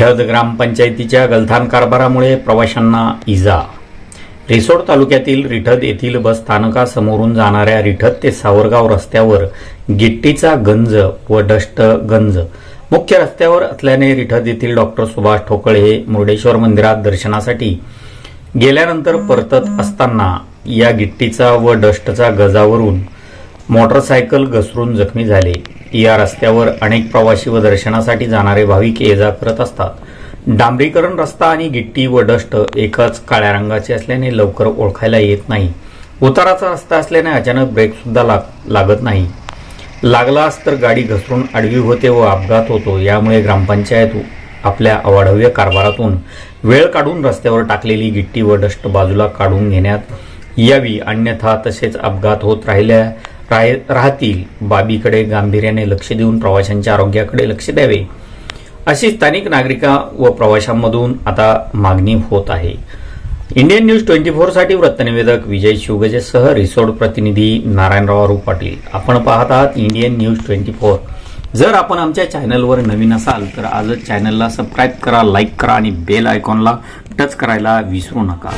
ठद ग्रामपंचायतीच्या गलथान कारभारामुळे प्रवाशांना इजा. रिसोड तालुक्यातील रिठद येथील बस स्थानकासमोरून जाणाऱ्या रिठद ते सावरगाव रस्त्यावर गिट्टीचा गंज व डस्ट गंज. मुख्य रस्त्यावर असल्याने रिठद येथील डॉक्टर सुभाष ठोकळे हे मुर्डेश्वर मंदिरात दर्शनासाठी गेल्यानंतर परतत असताना या गिट्टीचा व डस्टचा गजावरून मोटरसायकल घसरून जखमी झाले. या रस्त्यावर अनेक प्रवासी व दर्शनासाठी जाणारे भाविक ये जा करत असतात. डांबरीकरण रस्ता आणि गिट्टी व डस्ट एकाच काळ्या रंगाचे असल्याने लवकर ओळखायला येत नाही. उताराचा रस्ता असल्याने अचानक ब्रेक सुद्धा लाग लागत नाही. लागलाच तर गाडी घसरून आडवी होते व अपघात होतो. यामुळे ग्रामपंचायत आपल्या अवाढव्य कारभारातून वेळ काढून रस्त्यावर टाकलेली गिट्टी व डस्ट बाजूला काढून घेण्यात यावी. अन्यथा तसेच अपघात होत राहिल्या राय राहतील. बाबीकडे गांभीर्याने लक्ष देऊन प्रवाशांच्या आरोग्याकडे लक्ष द्यावे. अशी स्थानिक नागरिका व प्रवाशांमधून आता मागणी होत आहे. इंडियन न्यूज ट्वेंटी फोरसाठी वृत्तनिवेदक विजय शिवगजेसह रिसोड प्रतिनिधी नारायणराव रू पाटील. आपण पाहत आहात इंडियन न्यूज ट्वेंटी फोर. जर आपण आमच्या चॅनलवर नवीन असाल तर आजच चॅनलला सबस्क्राईब करा लाईक करा आणि बेल आयकॉनला टच करायला विसरू नका.